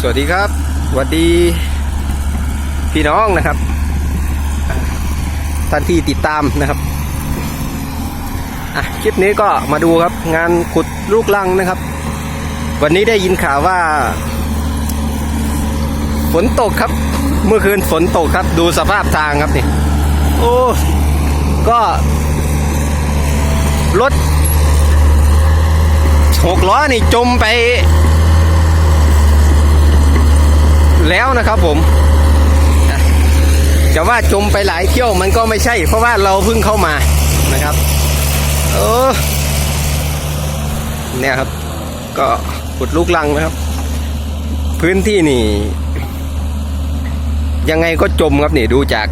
สวัสดีครับสวัสดี พี่น้องนะครับ ท่านที่ติดตามนะครับอะคลิปนี้ก็มาดูครับ งานขุดลูกลังนะครับ วันนี้ได้ยินข่าวว่า ฝนตกครับ เมื่อคืนฝนตกครับ ดูสภาพทางครับนี่โอ้ก็รถหกล้อนี่จมไป แล้วนะครับผม จะว่าจมไปหลายเที่ยวมันก็ไม่ใช่ เพราะว่าเราเพิ่งเข้ามานะครับเออเนี่ยครับ ก็ขุดลูกลังนะครับ พื้นที่นี่ ยังไงก็จมครับนี่ดูจาก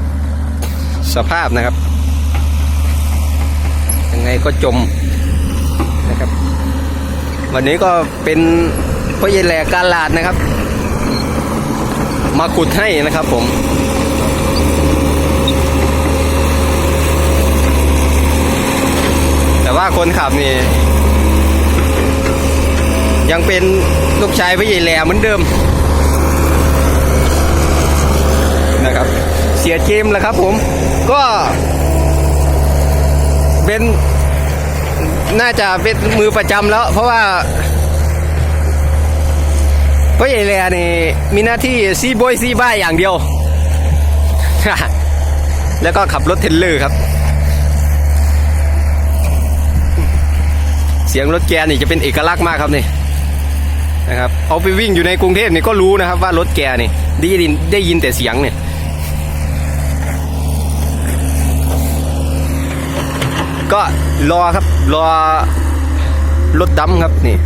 สภาพนะครับ ยังไงก็จมนะครับ วันนี้ก็เป็นพ่อใหญ่แหลกกาลาดนะครับ มาขุดให้นะครับผมแต่ว่าคนขับนี่ ยังเป็นลูกชายพี่ใหญ่แหลเหมือนเดิม นะครับ เสียเจมแหละครับผม ก็เป็นน่าจะเป็นมือประจำแล้ว เพราะว่า พราะใหญ่แลนี่มีหน้าที่ซีบอยซีบ้ายอย่างเดียว แล้วก็ขับรถเทรลเลอร์ครับ เสียงรถแกนี่จะเป็นเอกลักษณ์มากครับนี่นะครับเอาไปวิ่งอยู่ในกรุงเทพนี่ก็รู้นะครับว่ารถแกนี่ได้ยินได้ยินแต่เสียงเนี่ยก็รอครับรอรถดำครับนี่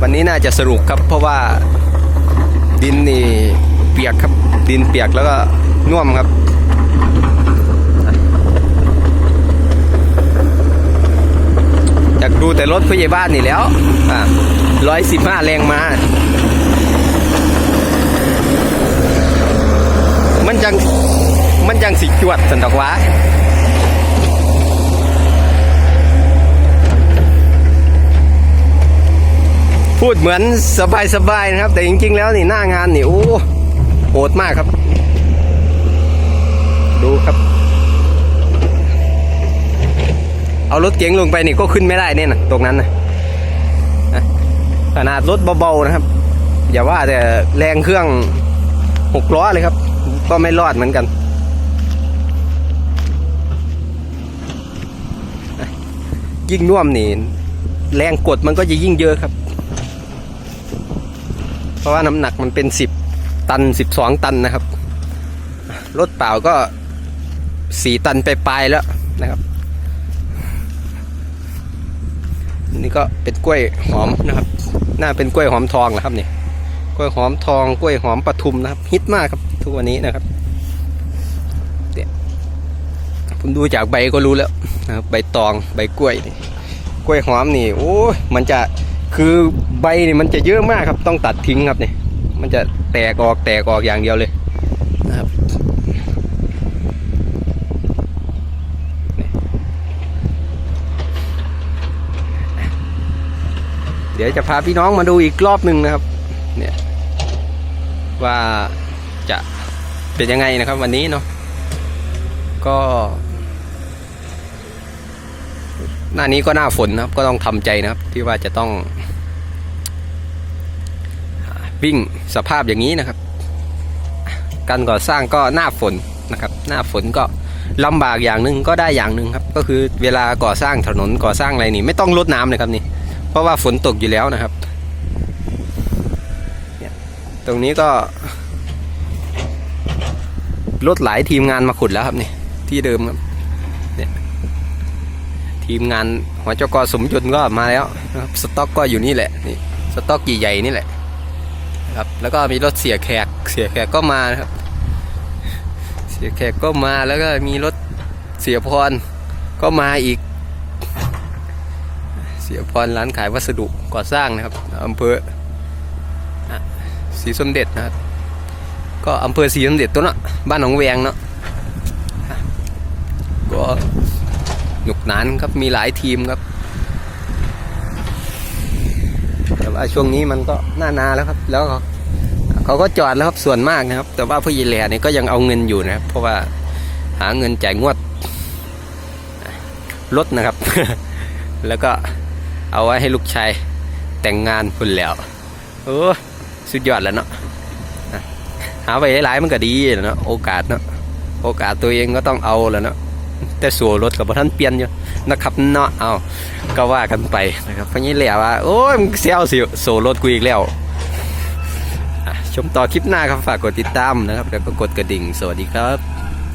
วันนี้น่าจะสรุปครับ เพราะว่าดินนี่เปียกครับดินเปียกแล้วก็น่วมครับอยากดูแต่รถผู้ใหญ่บ้านนี่แล้วอ่าร้อยสิบห้าแรงมามันจัง มันจังสิจวดสันดกวา พูดเหมือนสบายๆนะครับ แต่จริง ๆ แล้วนี่หน้างานนี่โอ้โหดมากครับ ดูครับ เอารถเก๋งลงไปนี่ก็ขึ้นไม่ได้เนี่ยนะตรงนั้นนะขนาดรถเบาๆนะครับ อย่าว่าแต่แรงเครื่องหกล้อเลยครับ ก็ไม่รอดเหมือนกันยิ่งน่วมนี่แรงกดมันก็จะยิ่งเยอะครับ เพราะว่าน้ำหนักมันเป็นสิบตันสิบสองตันนะครับ รถเปล่าก็สี่ตันไปปลายแล้วนะครับ นี่ก็เป็นกล้วยหอมนะครับน่าเป็นกล้วยหอมทองนะครับนี่กล้วยหอมทองกล้วยหอมปทุมนะครับ ฮิตมากครับทุกวันนี้นะครับเนี่ยผมดูจากใบก็รู้แล้วนะครับใบตองใบกล้วยนี่กล้วยหอมนี่โอ้ยมันจะ คือใบนี่มันจะเยอะมากครับ ต้องตัดทิ้งครับเนี่ยมันจะแตกออกแตกออกอย่างเดียวเลยนะครับเดี๋ยวจะพาพี่น้องมาดูอีกรอบหนึ่งนะครับ เนี่ยว่าจะเป็นยังไงนะครับวันนี้เนาะก็ หน้านี้ก็หน้าฝนนะครับ ก็ต้องทำใจนะครับ ที่ว่าจะต้อง วิ่งสภาพอย่างนี้นะครับ การก่อสร้างก็หน้าฝนนะครับ หน้าฝนก็ลำบากอย่างหนึ่งก็ได้อย่างหนึ่งครับ ก็คือเวลาก่อสร้างถนนก่อสร้างอะไรนี่ ไม่ต้องลดน้ำเลยครับนี่ เพราะว่าฝนตกอยู่แล้วนะครับตรงนี้ก็รถหลายทีมงานมาขุดแล้วครับนี่ที่เดิมครับเนี่ย ทีมงานหัวเจ้ากอสมยนก็มาแล้วนะครับสต็อกก็อยู่นี่แหละนี่สต็อกใหญ่ๆนี่แหละครับแล้วก็มีรถเสียแขกเสียแขกก็มานะครับ เสียแขกก็มาแล้วก็มีรถเสียพรก็มาอีก เสียพรร้านขายวัสดุก่อสร้างนะครับอำเภอศรีสมเด็จนะครับ ก็อำเภอศรีสมเด็จตัวเนาะบ้านหนองแวงเนาะอะก็ หนุกหนานครับมีหลายทีมครับ แต่ว่าช่วงนี้มันก็หน้านาแล้วครับ แล้วเขาก็จอดแล้วครับส่วนมากนะครับ แต่ว่าผู้ยีแหล่เนี่ยก็ยังเอาเงินอยู่นะครับ เพราะว่าหาเงินจ่ายงวดรถนะครับ แล้วก็เอาไว้ให้ลูกชายแต่งงานคุณแล้วโอ้สุดยอดแล้วเนาะหาไปหลายๆมันก็ดีเนาะโอกาสเนาะโอกาสตัวเองก็ต้องเอาแล้วเนาะ แต่สัวรถกับท่านเปลี่ยนอยู่นะครับเนาะเอาก็ว่ากันไปนะครับเพราะงี้แหละว่าโอ้ยมึงเซลสิโซรถกูอีกแล้วชมต่อคลิปหน้าครับฝากกดติดตามนะครับ แล้วก็กดกระดิ่งสวัสดีครับ